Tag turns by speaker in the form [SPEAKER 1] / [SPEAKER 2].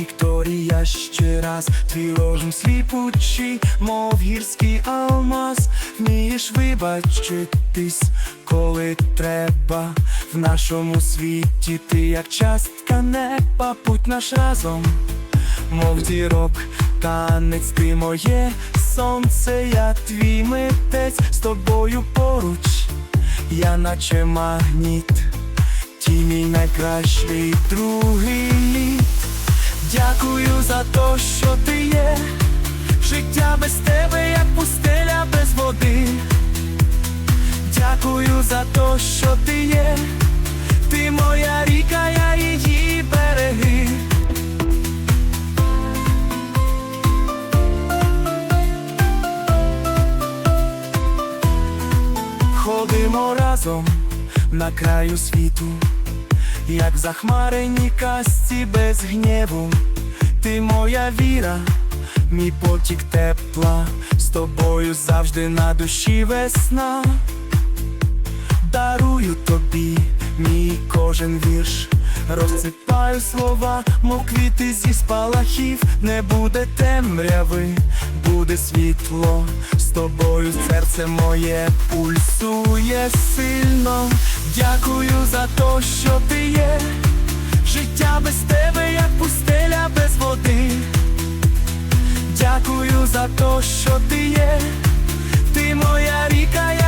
[SPEAKER 1] Вікторія ще раз, твій розум сліпучий, мов гірський алмаз, вмієш вибачитись, коли треба. В нашому світі ти, як частка неба, путь наш разом, мов дірок танець ти моє сонце, я твій митець з тобою поруч, я наче магніт, ті мій найкращий другий літ. Дякую за те, що ти є. Життя без тебе, як пустеля без води. Дякую за те, що ти є. Разом на краю світу, як захмарені касті без гніву. Ти моя віра, мій потік тепла, з тобою завжди на душі весна. Дарую тобі мій кожен вірш, розсипаю слова, мов квіти зі спалахів, не буде темряви, буде світло, з тобою серце моє пульсує сильно. Дякую за то, що ти є. Життя без тебе, як пустеля без води. Дякую за то, що ти є, ти моя ріка.